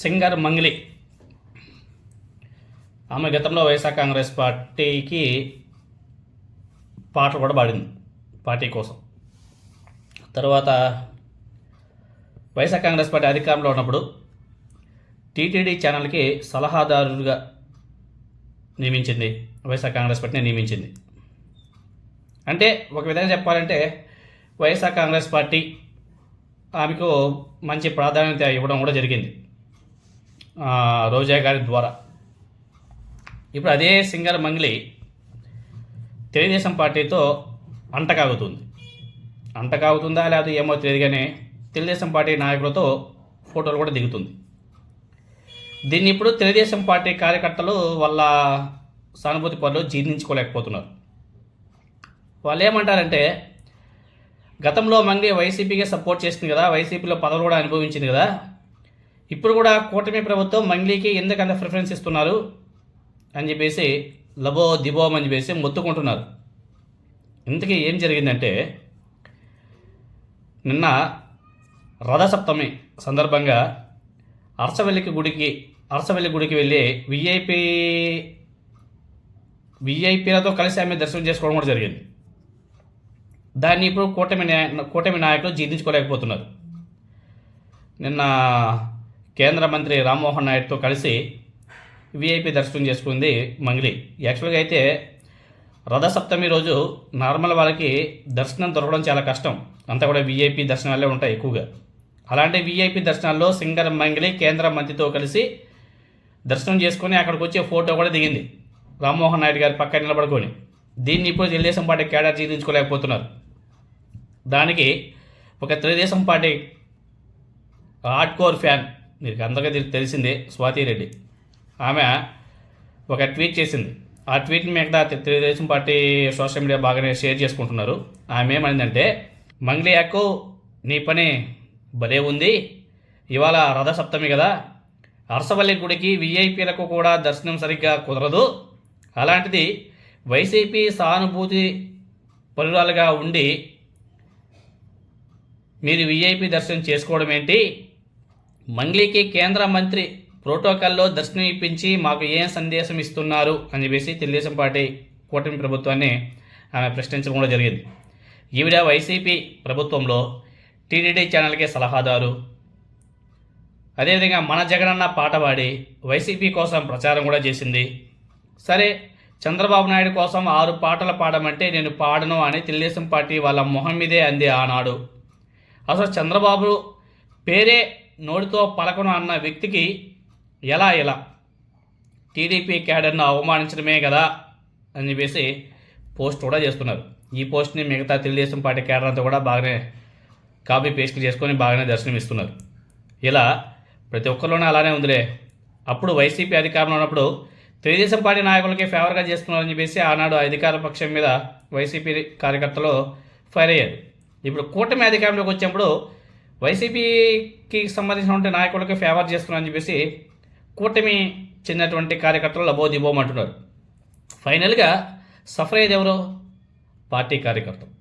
Singer Mangli. ఆమె గతంలో వైఎస్ఆర్ కాంగ్రెస్ పార్టీకి పాటలు కూడా పాడింది పార్టీ కోసం. తర్వాత వైఎస్ఆర్ కాంగ్రెస్ పార్టీ అధికారంలో ఉన్నప్పుడు టీటీడీ ఛానల్కి సలహాదారుగా నియమించింది వైఎస్ఆర్ కాంగ్రెస్ పార్టీని నియమించింది. అంటే ఒక విధంగా చెప్పాలంటే వైఎస్ఆర్ కాంగ్రెస్ పార్టీ ఆమెకు మంచి ప్రాధాన్యత ఇవ్వడం కూడా జరిగింది. రోజా గారి ద్వారా. ఇప్పుడు అదే సింగర్ మంగ్లీ తెలుగుదేశం పార్టీతో అంటకాగుతుంది. అంటకాగుతుందా లేదా ఏమో తెలియదు కానీ తెలుగుదేశం పార్టీ నాయకులతో ఫోటోలు కూడా దిగుతుంది. దీన్ని ఇప్పుడు తెలుగుదేశం పార్టీ కార్యకర్తలు వాళ్ళ సానుభూతి పనులు జీర్ణించుకోలేకపోతున్నారు. వాళ్ళు ఏమంటారంటే గతంలో మంగి వైసీపీకి సపోర్ట్ చేసింది కదా వైసీపీలో పదవులు కూడా అనుభవించింది కదా ఇప్పుడు కూడా కూటమి ప్రభుత్వం మంగ్లీకి ఎందుకు అంత ప్రిఫరెన్స్ ఇస్తున్నారు అని చెప్పేసి లబో దిబోం అని చెప్పేసి మొత్తుకుంటున్నారు. ఇంతకీ ఏం జరిగిందంటే నిన్న రథసప్తమి సందర్భంగా అరసవెల్లికి గుడికి అరసవెల్లి గుడికి వెళ్ళి విఐపి విఐపీలతో కలిసి ఆమె దర్శనం చేసుకోవడం కూడా జరిగింది. దాన్ని ఇప్పుడు కూటమి న్యాయ కూటమి నాయకులు జీర్ణించుకోలేకపోతున్నారు నిన్న కేంద్ర మంత్రి రామ్మోహన్ నాయుడుతో కలిసి విఐపి దర్శనం చేసుకుంది మంగ్లీ. యాక్చువల్గా అయితే రథసప్తమి రోజు నార్మల్ వాళ్ళకి దర్శనం దొరకడం చాలా కష్టం. అంతా కూడా విఐపి దర్శనాలే ఉంటాయి ఎక్కువగా. అలాంటి విఐపి దర్శనాల్లో సింగర్ మంగ్లీ కేంద్ర మంత్రితో కలిసి దర్శనం చేసుకొని అక్కడికి వచ్చే ఫోటో కూడా దిగింది రామ్మోహన్ నాయుడు గారి పక్కన నిలబడుకొని. దీన్ని ఇప్పుడు తెలుగుదేశం పార్టీ కేడర్ జీర్ణించుకోలేకపోతున్నారు. దానికి ఒక Telugu Desam party hard core fan మీకు అందరికీ తెలిసిందే స్వాతి రెడ్డి. ఆమె ఒక ట్వీట్ చేసింది. ఆ ట్వీట్ని మిగతా తెలుగుదేశం పార్టీ సోషల్ మీడియా బాగానే షేర్ చేసుకుంటున్నారు. ఆమె ఏమైందంటే మంగ్లీ నీ పని భలే ఉంది. ఇవాళ రథసప్తమి కదా. అరసవల్లి గుడికి విఐపీలకు కూడా దర్శనం సరిగ్గా కుదరదు. అలాంటిది వైసీపీ సానుభూతి పరురాలుగా ఉండి మీరు విఐపీ దర్శనం చేసుకోవడం ఏంటి? మంగ్లీకి కేంద్ర మంత్రి ప్రోటోకాల్లో దర్శనం ఇప్పించి మాకు ఏం సందేశం ఇస్తున్నారు అని చెప్పేసి తెలుగుదేశం పార్టీ కూటమి ప్రభుత్వాన్ని ఆమె ప్రశ్నించడం కూడా జరిగింది. ఈవిడ వైసీపీ ప్రభుత్వంలో టీడీడీ ఛానల్కే సలహాదారు. అదేవిధంగా మన జగనన్న పాట పాడి వైసీపీ కోసం ప్రచారం కూడా చేసింది. సరే చంద్రబాబు నాయుడు కోసం ఆరు పాటలు పాడమంటే నేను పాడను అని తెలుగుదేశం పార్టీ వాళ్ళ మొహం మీదే అంది ఆనాడు. అసలు చంద్రబాబు పేరే నోటితో పలకను అన్న వ్యక్తికి ఎలా ఇలా టీడీపీ క్యాడర్ను అవమానించడమే కదా అని చెప్పేసి పోస్ట్ కూడా చేస్తున్నారు. ఈ పోస్ట్ని మిగతా తెలుగుదేశం పార్టీ క్యాడర్ అంతా కూడా బాగానే కాపీ పేస్ట్ చేసుకొని బాగానే దర్శనం ఇస్తున్నారు ఇలా ప్రతి ఒక్కరిలోనే అలానే ఉందిలే. అప్పుడు వైసీపీ అధికారంలో ఉన్నప్పుడు తెలుగుదేశం పార్టీ నాయకులకి ఫేవర్గా చేస్తున్నారని చెప్పేసి ఆనాడు అధికార పక్షం మీద వైసీపీ కార్యకర్తలు ఫైర్ అయ్యారు. ఇప్పుడు కూటమి అధికారంలోకి వచ్చినప్పుడు వైసీపీకి సంబంధించినటువంటి నాయకులకి ఫేవర్ చేస్తున్నారని చెప్పేసి కూటమి చెందినటువంటి కార్యకర్తలు లబోదిబోమంటున్నారు ఫైనల్గా సఫర్ అయ్యేది ఎవరు పార్టీ కార్యకర్తలు.